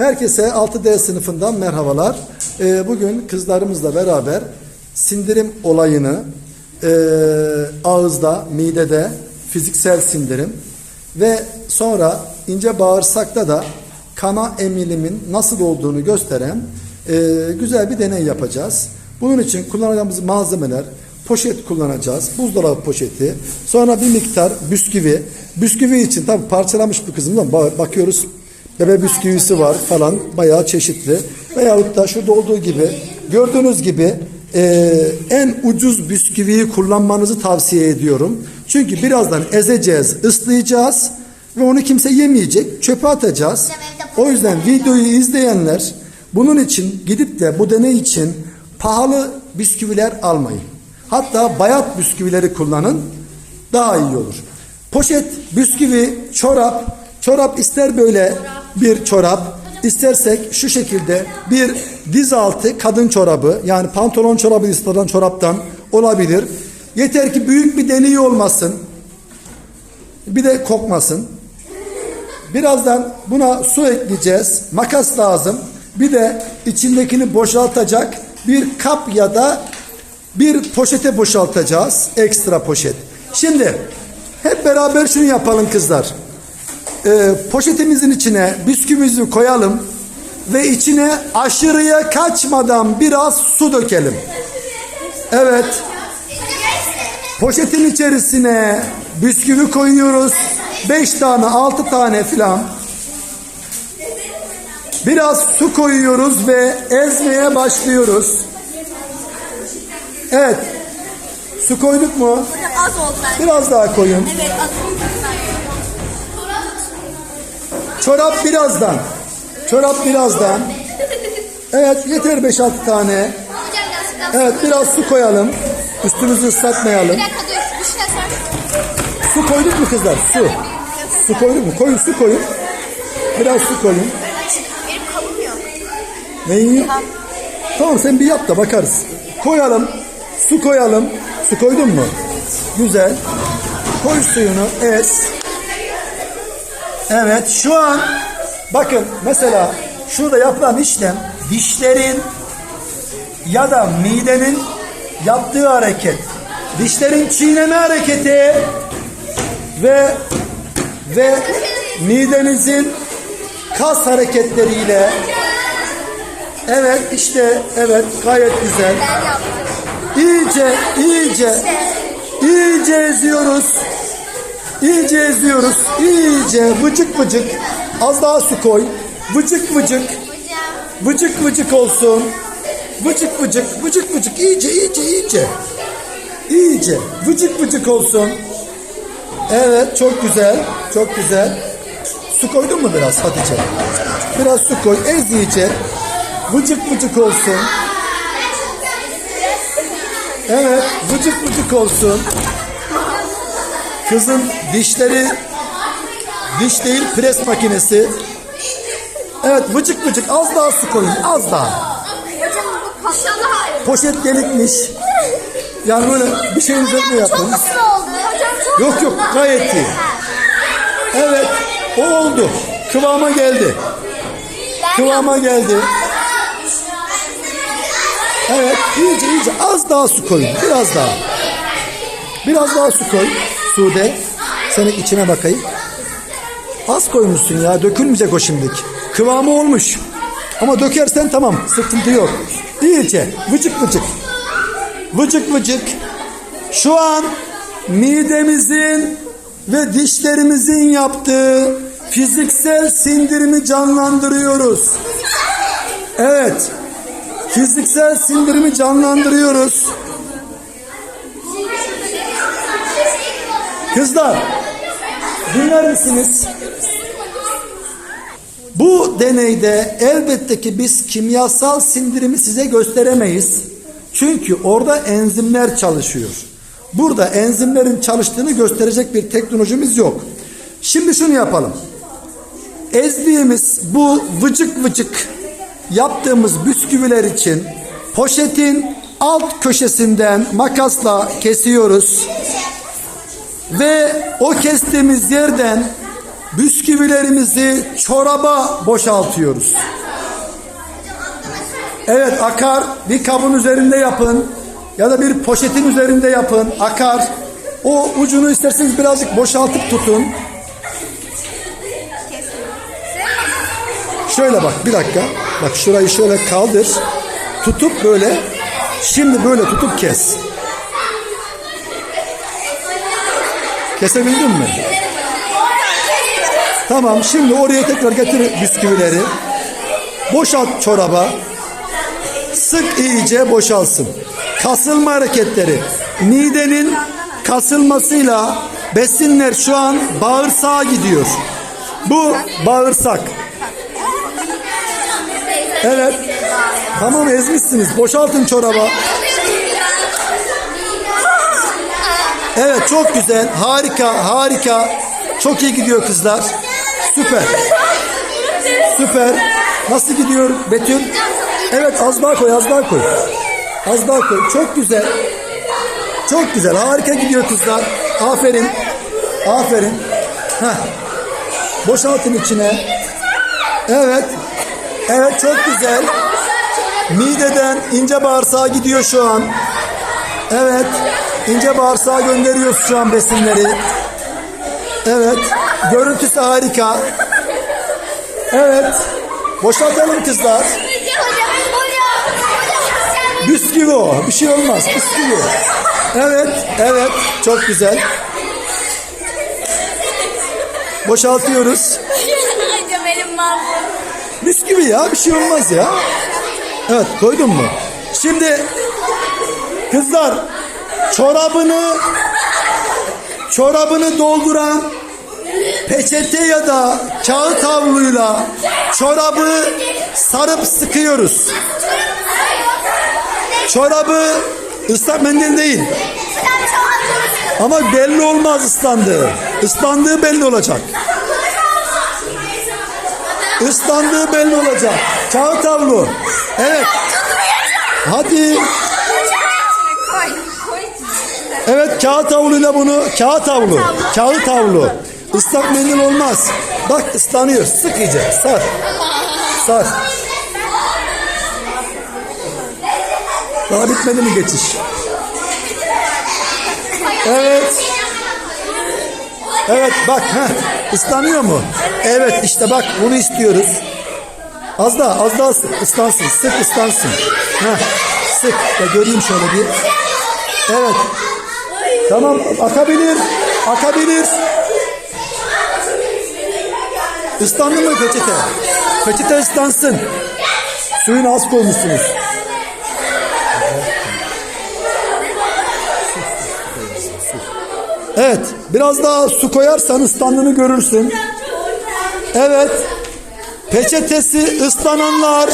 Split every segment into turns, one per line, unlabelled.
Herkese 6D sınıfından merhabalar. Ee, bugün kızlarımızla beraber sindirim olayını e, ağızda, midede fiziksel sindirim ve sonra ince bağırsakta da kana emilimin nasıl olduğunu gösteren e, güzel bir deney yapacağız. Bunun için kullanacağımız malzemeler poşet kullanacağız. Buzdolabı poşeti. Sonra bir miktar bisküvi. Bisküvi için tabi parçalamış ama ba- bakıyoruz bebe bisküvisi var falan bayağı çeşitli. Veyahut da şurada olduğu gibi gördüğünüz gibi e, en ucuz bisküviyi kullanmanızı tavsiye ediyorum. Çünkü birazdan ezeceğiz, ıslayacağız ve onu kimse yemeyecek, çöpe atacağız. O yüzden videoyu izleyenler bunun için gidip de bu deney için pahalı bisküviler almayın. Hatta bayat bisküvileri kullanın daha iyi olur. Poşet, bisküvi, çorap, çorap ister böyle bir çorap, istersek şu şekilde bir diz altı kadın çorabı yani pantolon çorabı istilen çoraptan olabilir. Yeter ki büyük bir deliği olmasın. Bir de kokmasın. Birazdan buna su ekleyeceğiz. Makas lazım. Bir de içindekini boşaltacak bir kap ya da bir poşete boşaltacağız. Ekstra poşet. Şimdi hep beraber şunu yapalım kızlar. Ee, poşetimizin içine bisküvimizi koyalım ve içine aşırıya kaçmadan biraz su dökelim. Evet. Poşetin içerisine bisküvi koyuyoruz. 5 tane 6 tane filan. Biraz su koyuyoruz ve ezmeye başlıyoruz. Evet. Su koyduk mu?
Az oldu.
Biraz daha koyun.
Evet az oldu.
Çorap birazdan. Çorap birazdan. Evet yeter 5-6 tane. Evet biraz su koyalım. Üstümüzü ıslatmayalım.
Şey.
Su koyduk mu kızlar? Su. Su koyduk mu? Koyun su koyun. Biraz su koyun.
Benim kabım yok.
Tamam sen bir yap da bakarız. Koyalım. Su koyalım. Su koydun mu? Güzel. Koy suyunu ez. Evet şu an bakın mesela şurada yapılan işlem dişlerin ya da midenin yaptığı hareket. Dişlerin çiğneme hareketi ve ve midenizin kas hareketleriyle Evet işte evet gayet güzel. İyice iyice iyice eziyoruz. İyice eziyoruz. İyice vıcık vıcık. Az daha su koy. Vıcık vıcık. Vıcık vıcık olsun. Vıcık vıcık. Vıcık vıcık. İyice iyice iyice. İyice. Vıcık vıcık olsun. Evet çok güzel. Çok güzel. Su koydun mu biraz Hatice? Biraz su koy. Ez iyice. Vıcık vıcık olsun. Evet, vıcık vıcık olsun. Kızın dişleri diş değil pres makinesi. Evet, vıcık vıcık az daha su koyun, az daha.
Hocam bu paşalı
Poşet delikmiş. Yani böyle bir şey üzerine yapın. Yok yok, gayet iyi. Evet, o oldu. Kıvama geldi. Kıvama geldi. Evet, iyice iyice az daha su koyun. Biraz daha. Biraz daha su koy. Sude. Senin içine bakayım. Az koymuşsun ya. Dökülmeyecek o şimdilik. Kıvamı olmuş. Ama dökersen tamam. Sıkıntı yok. İyice. Vıcık vıcık. Vıcık vıcık. Şu an midemizin ve dişlerimizin yaptığı fiziksel sindirimi canlandırıyoruz. Evet. Fiziksel sindirimi canlandırıyoruz. Kızlar, dinler misiniz? Bu deneyde elbette ki biz kimyasal sindirimi size gösteremeyiz. Çünkü orada enzimler çalışıyor. Burada enzimlerin çalıştığını gösterecek bir teknolojimiz yok. Şimdi şunu yapalım. Ezdiğimiz bu vıcık vıcık yaptığımız bisküviler için poşetin alt köşesinden makasla kesiyoruz. Ve o kestiğimiz yerden bisküvilerimizi çoraba boşaltıyoruz. Evet akar. Bir kabın üzerinde yapın. Ya da bir poşetin üzerinde yapın. Akar. O ucunu isterseniz birazcık boşaltıp tutun. Şöyle bak bir dakika. Bak şurayı şöyle kaldır. Tutup böyle. Şimdi böyle tutup kes. Kesebildin mi? Tamam şimdi oraya tekrar getir bisküvileri. Boşalt çoraba. Sık iyice boşalsın. Kasılma hareketleri. Midenin kasılmasıyla besinler şu an bağırsağa gidiyor. Bu bağırsak. Evet. Tamam ezmişsiniz. Boşaltın çoraba. Evet çok güzel. Harika, harika. Çok iyi gidiyor kızlar. Süper. Süper. Nasıl gidiyor Betül? Evet az daha koy, az daha koy. Az daha koy. Çok güzel. Çok güzel. Harika gidiyor kızlar. Aferin. Aferin. Heh. Boşaltın içine. Evet. Evet çok güzel. Mideden ince bağırsağa gidiyor şu an. Evet. İnce bağırsağa gönderiyoruz şu an besinleri. Evet. Görüntüsü harika. Evet. Boşaltalım kızlar. Bisküvi o. Bir şey olmaz. Bisküvi. Evet. Evet. Çok güzel. Boşaltıyoruz. Bisküvi ya. Bir şey olmaz ya. Evet. Koydun mu? Şimdi kızlar çorabını çorabını dolduran peçete ya da kağıt havluyla çorabı sarıp sıkıyoruz. Çorabı ıslak mendil değil. Ama belli olmaz ıslandığı. Islandığı belli olacak. Islandığı belli olacak. Kağıt havlu. Evet. Hadi. Evet kağıt havluyla bunu kağıt havlu. Kağıt havlu. Islak mendil olmaz. Bak ıslanıyor. Sık iyice. Sar. Sar. Daha bitmedi mi geçiş? Evet. Evet bak heh, ıslanıyor mu? Evet işte bak bunu istiyoruz. Az daha az daha ıslansın. Sık ıslansın. Heh, sık. Ya göreyim şöyle bir. Evet. Tamam akabilir. Akabilir. Islandı mı peçete? Peçete ıslansın. Suyunu az koymuşsunuz. Evet. Biraz daha su koyarsan ıslandığını görürsün. Evet. Peçetesi ıslananlar.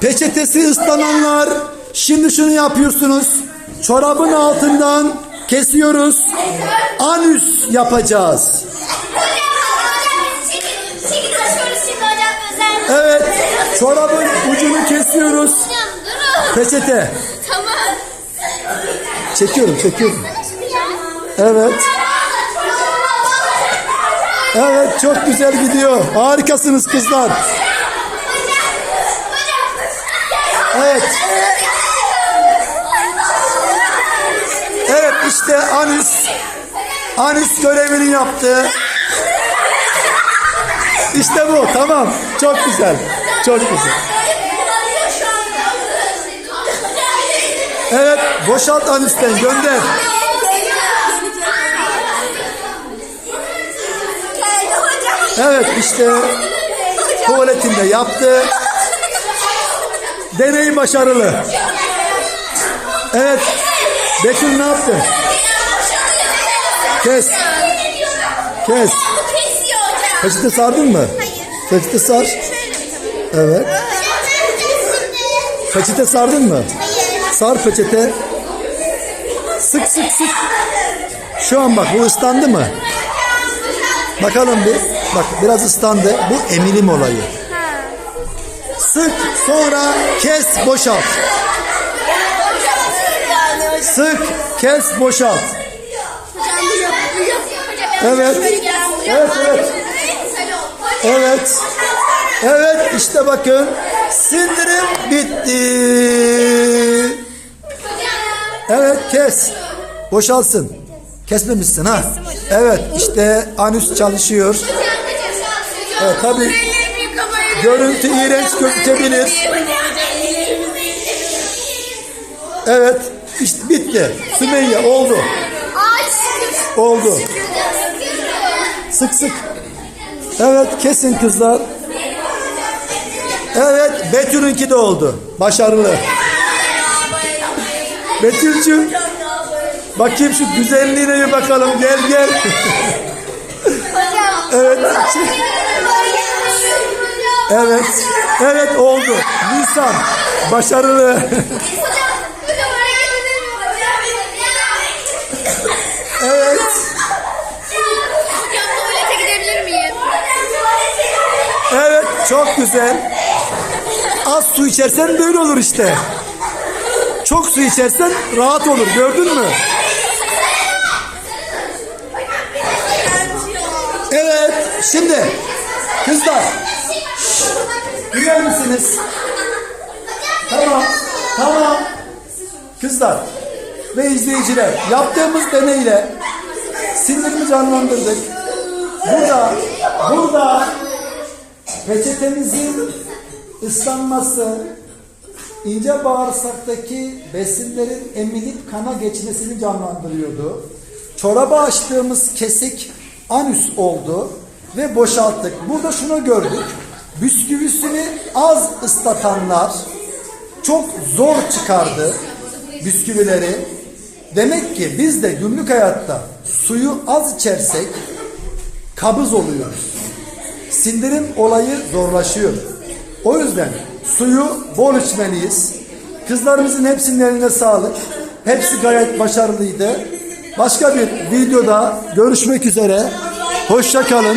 Peçetesi ıslananlar. Şimdi şunu yapıyorsunuz. Çorabın altından kesiyoruz. Anüs yapacağız. Evet. Çorabın ucunu kesiyoruz. Peçete.
Tamam.
Çekiyorum, çekiyorum. Evet. Evet, çok güzel gidiyor. Harikasınız kızlar. Evet. İşte Anüs. Anüs görevini yaptı. İşte bu, tamam. Çok güzel. Çok güzel. Evet, boşalt Anüs'ten gönder. Evet, işte tuvaletinde yaptı. Deney başarılı. Evet. Betül ne yaptı? Kes. Kes. Peçete sardın mı? Peçete sar. Evet. Peçete sardın mı? Sar peçete. Sık sık sık. Şu an bak bu ıslandı mı? Bakalım bir. Bak biraz ıslandı. Bu emilim olayı. Sık sonra kes boşalt. Sık kes boşalt. Evet. Evet evet. Evet. Evet işte bakın sindirim bitti. Evet kes. Boşalsın. Kesmemişsin ha. Evet işte anüs çalışıyor. Evet tabii görüntü iğrenç gözükebilir. Evet işte bitti. Sümeyye oldu. Oldu. Sık sık. Evet kesin kızlar. Evet Betül'ünki de oldu. Başarılı. Betül'cüğüm bakayım şu güzelliğine bir bakalım. Gel gel. evet. Evet. Evet oldu. Nisan. Başarılı. Çok güzel. Az su içersen böyle olur işte. Çok su içersen rahat olur gördün mü? Evet şimdi kızlar dinler misiniz? Tamam tamam kızlar ve izleyiciler yaptığımız deneyle sindirimi canlandırdık. Burada burada Peçetemizin ıslanması, ince bağırsaktaki besinlerin emilip kana geçmesini canlandırıyordu. Çoraba açtığımız kesik anüs oldu ve boşalttık. Burada şunu gördük. Bisküvisini az ıslatanlar çok zor çıkardı bisküvileri. Demek ki biz de günlük hayatta suyu az içersek kabız oluyoruz sindirim olayı zorlaşıyor. O yüzden suyu bol içmeliyiz. Kızlarımızın hepsinin eline sağlık. Hepsi gayet başarılıydı. Başka bir videoda görüşmek üzere. Hoşça kalın.